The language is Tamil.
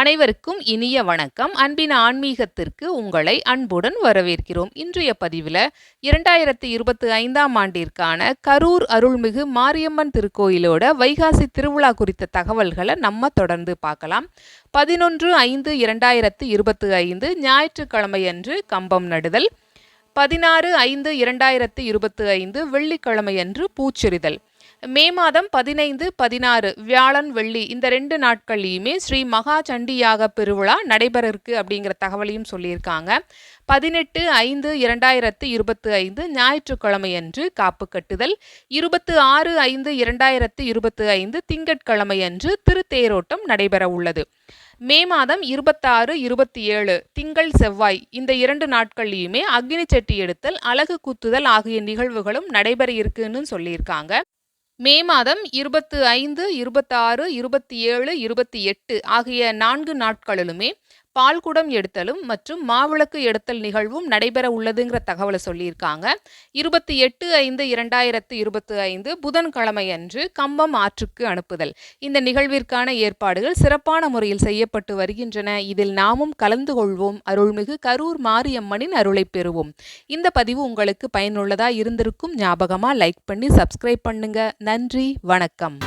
அனைவருக்கும் இனிய வணக்கம். அன்பின் ஆன்மீகத்திற்கு உங்களை அன்புடன் வரவேற்கிறோம். இன்றைய பதிவில் இரண்டாயிரத்தி இருபத்தி ஐந்தாம் ஆண்டிற்கான கரூர் அருள்மிகு மாரியம்மன் திருக்கோயிலோட வைகாசி திருவிழா குறித்த தகவல்களை நம்ம தொடர்ந்து பார்க்கலாம். பதினொன்று ஐந்து இரண்டாயிரத்தி இருபத்தி ஐந்து ஞாயிற்றுக்கிழமையன்று கம்பம் நடுதல். பதினாறு ஐந்து இரண்டாயிரத்தி இருபத்தி ஐந்து வெள்ளிக்கிழமையன்று பூச்செறிதல். மே மாதம் பதினைந்து பதினாறு வியாழன் வெள்ளி இந்த ரெண்டு நாட்கள்லையுமே ஸ்ரீ மகா சண்டியாக பெருவிழா நடைபெற இருக்கு அப்படிங்கிற தகவலையும் சொல்லியிருக்காங்க. பதினெட்டு ஐந்து இரண்டாயிரத்து இருபத்தி ஐந்து ஞாயிற்றுக்கிழமை அன்று காப்பு கட்டுதல் இருபத்து ஆறு ஐந்து இரண்டாயிரத்து இருபத்தி ஐந்து திங்கட்கிழமை அன்று திருத்தேரோட்டம் நடைபெற உள்ளது. மே மாதம் இருபத்தாறு இருபத்தி ஏழு திங்கள் செவ்வாய் இந்த இரண்டு நாட்கள்லையுமே அக்னி செட்டி எடுத்தல் அழகு குத்துதல் ஆகிய நிகழ்வுகளும் நடைபெற இருக்குன்னு சொல்லியிருக்காங்க. மே மாதம் இருபத்து ஐந்து இருபத்தாறு இருபத்தி ஏழு இருபத்தி எட்டு ஆகிய நான்கு நாட்களிலுமே பால்குடம் எடுத்தலும் மற்றும் மாவிளக்கு எடுத்தல் நிகழ்வும் நடைபெற உள்ளதுங்கிற தகவலை சொல்லியிருக்காங்க. இருபத்தி எட்டு ஐந்து இரண்டாயிரத்து இருபத்தி ஐந்து புதன்கிழமை அன்று கம்பம் ஆற்றுக்கு அனுப்புதல். இந்த நிகழ்விற்கான ஏற்பாடுகள் சிறப்பான முறையில் செய்யப்பட்டு வருகின்றன. இதில் நாமும் கலந்து கொள்வோம். அருள்மிகு கரூர் மாரியம்மனின் அருளை பெறுவோம். இந்த பதிவு உங்களுக்கு பயனுள்ளதா இருந்திருக்கும் ஞாபகமா லைக் பண்ணி சப்ஸ்கிரைப் பண்ணுங்க. நன்றி வணக்கம்.